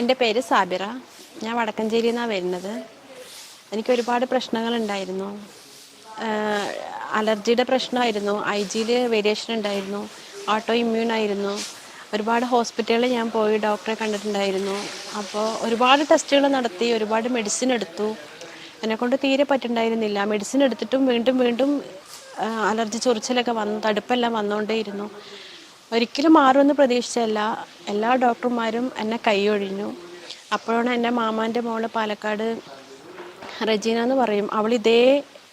എന്റെ പേര് സാബിറ. ഞാൻ വടക്കഞ്ചേരി നിന്നാണ് വരുന്നത്. എനിക്ക് ഒരുപാട് പ്രശ്നങ്ങളുണ്ടായിരുന്നു. അലർജിയുടെ പ്രശ്നമായിരുന്നു. ഐ ജിയിൽ വേരിയേഷൻ ഉണ്ടായിരുന്നു. ഓട്ടോ ഇമ്മ്യൂൺ ആയിരുന്നു ഒരുപാട് ഹോസ്പിറ്റലിൽ ഞാൻ പോയി ഡോക്ടറെ കണ്ടിട്ടുണ്ടായിരുന്നു. അപ്പോൾ ഒരുപാട് ടെസ്റ്റുകൾ നടത്തി ഒരുപാട് മെഡിസിൻ എടുത്തു. എന്നെക്കൊണ്ട് തീരെ പറ്റുണ്ടായിരുന്നില്ല. മെഡിസിൻ എടുത്തിട്ടും വീണ്ടും വീണ്ടും അലർജി ചൊറിച്ചിലൊക്കെ വന്നു തടുപ്പെല്ലാം വന്നുകൊണ്ടേയിരുന്നു ഒരിക്കലും മാറുമെന്ന് പ്രതീക്ഷിച്ചല്ല എല്ലാ ഡോക്ടർമാരും എന്നെ കൈയൊഴിഞ്ഞു. അപ്പോഴാണ് എന്റെ മാമാന്റെ മോൾ പാലക്കാട് റജീന എന്ന് പറയും അവൾ ഇതേ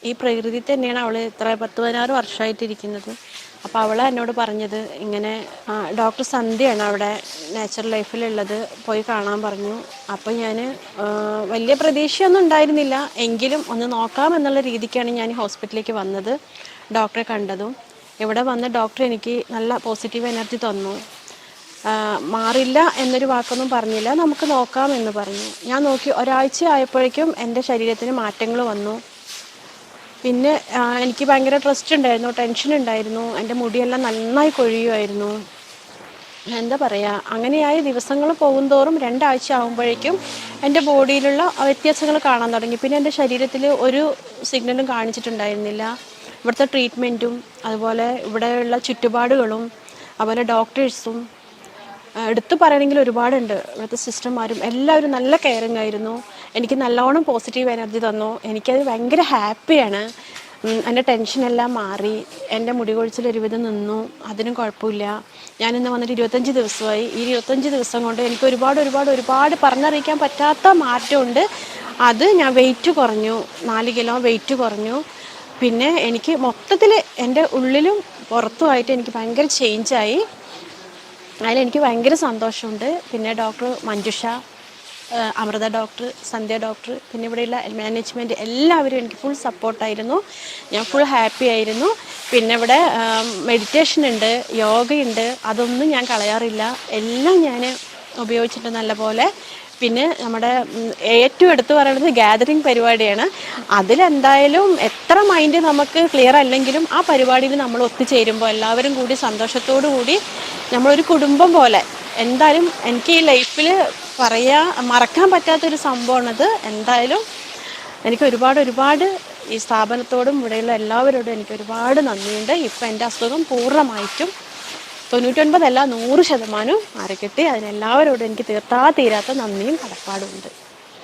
ഈ പ്രകൃതി തന്നെയാണ്. അവൾ ഇത്ര പത്ത് പതിനാറ് വർഷമായിട്ടിരിക്കുന്നത്. അപ്പോൾ അവൾ എന്നോട് പറഞ്ഞത് ഇങ്ങനെ ഡോക്ടർ സന്ധ്യയാണ് അവിടെ നാച്ചുറൽ ലൈഫിലുള്ളത്. പോയി കാണാൻ പറഞ്ഞു. അപ്പോൾ ഞാൻ വലിയ പ്രതീക്ഷയൊന്നും ഉണ്ടായിരുന്നില്ല. എങ്കിലും ഒന്ന് നോക്കാം എന്നുള്ള രീതിക്കാണ് ഞാൻ ഹോസ്പിറ്റലിലേക്ക് വന്നത് ഡോക്ടറെ കണ്ടതും. ഇവിടെ വന്ന ഡോക്ടർ എനിക്ക് നല്ല പോസിറ്റീവ് എനർജി തന്നു. മാറില്ല എന്നൊരു വാക്കൊന്നും പറഞ്ഞില്ല. നമുക്ക് നോക്കാം എന്ന് പറഞ്ഞു. ഞാൻ നോക്കി ഒരാഴ്ച ആയപ്പോഴേക്കും എന്റെ ശരീരത്തിന് മാറ്റങ്ങൾ വന്നു. പിന്നെ എനിക്ക് ഭയങ്കര ട്രസ്റ്റ് ഉണ്ടായിരുന്നു ടെൻഷൻ ഉണ്ടായിരുന്നു. എന്റെ മുടിയെല്ലാം നന്നായി കൊഴിയുമായിരുന്നു. എന്താ പറയുക അങ്ങനെയായി ദിവസങ്ങൾ പോകുന്തോറും രണ്ടാഴ്ച ആകുമ്പോഴേക്കും എന്റെ ബോഡിയിലുള്ള വ്യത്യാസങ്ങൾ കാണാൻ തുടങ്ങി. പിന്നെ എന്റെ ശരീരത്തിൽ ഒരു സിഗ്നലും കാണിച്ചിട്ടുണ്ടായിരുന്നില്ല. ഇവിടുത്തെ ട്രീറ്റ്മെന്റും അതുപോലെ ഇവിടെയുള്ള ചുറ്റുപാടുകളും അതുപോലെ ഡോക്ടേഴ്സും എടുത്തു പറയണമെങ്കിൽ ഒരുപാടുണ്ട്. ഇവിടുത്തെ സിസ്റ്റർമാരും എല്ലാവരും നല്ല കെയറിങ് ആയിരുന്നു. എനിക്ക് നല്ലോണം പോസിറ്റീവ് എനർജി തന്നു. എനിക്കത് ഭയങ്കര ഹാപ്പിയാണ് എന്റെ ടെൻഷനെല്ലാം മാറി. എന്റെ മുടി കൊഴിച്ചിൽ ഒരുവിധം നിന്നു. അതിനും കുഴപ്പമില്ല. ഞാനിന്ന് വന്നിട്ട് ഇരുപത്തഞ്ച് ദിവസമായി. ഈ ഇരുപത്തഞ്ച് ദിവസം കൊണ്ട് എനിക്ക് ഒരുപാട് ഒരുപാട് ഒരുപാട് പറഞ്ഞറിയിക്കാൻ പറ്റാത്ത മാറ്റമുണ്ട്. അത് ഞാൻ വെയിറ്റ് കുറഞ്ഞു. നാല് കിലോ വെയിറ്റ് കുറഞ്ഞു. പിന്നെ എനിക്ക് മൊത്തത്തിൽ എന്റെ ഉള്ളിലും പുറത്തുമായിട്ട് എനിക്ക് ഭയങ്കര ചേഞ്ചായി അതിലെനിക്ക് ഭയങ്കര സന്തോഷമുണ്ട്. പിന്നെ doctor Manjusha Amrita doctor Sandhya doctor പിന്നെ ഇവിടെയുള്ള മാനേജ്മെന്റ് എല്ലാവരും എനിക്ക് ഫുൾ സപ്പോർട്ടായിരുന്നു ഞാൻ ഫുൾ ഹാപ്പി ആയിരുന്നു. പിന്നെ ഇവിടെ മെഡിറ്റേഷൻ ഉണ്ട് യോഗയുണ്ട്. അതൊന്നും ഞാൻ കളയാറില്ല. എല്ലാം ഞാൻ ഉപയോഗിച്ചിട്ട് നല്ലപോലെ. പിന്നെ നമ്മുടെ ഏറ്റവും എടുത്തു പറയുന്നത് ഗാദറിംഗ് പരിപാടിയാണ്. അതിലെന്തായാലും എത്ര മൈൻഡ് നമുക്ക് ക്ലിയർ അല്ലെങ്കിലും ആ പരിപാടിയിൽ നമ്മൾ ഒത്തുചേരുമ്പോൾ എല്ലാവരും കൂടി സന്തോഷത്തോടു കൂടി നമ്മളൊരു കുടുംബം പോലെ എന്തായാലും എനിക്ക് ഈ ലൈഫിൽ പറയാ മറക്കാൻ പറ്റാത്തൊരു സംഭവമാണത്. എന്തായാലും എനിക്ക് ഒരുപാട് ഒരുപാട് ഈ സ്ഥാപനത്തോടും ഇവിടെയുള്ള എല്ലാവരോടും എനിക്ക് ഒരുപാട് നന്ദിയുണ്ട്. ഇപ്പം എന്റെ അസുഖം പൂർണമായിട്ടും തൊണ്ണൂറ്റൊൻപതല്ല നൂറ് ശതമാനവും മാറിക്കിട്ടി അതിനെല്ലാവരോടും എനിക്ക് തീർത്താ തീരാത്ത നന്ദിയും കടപ്പാടും ഉണ്ട്.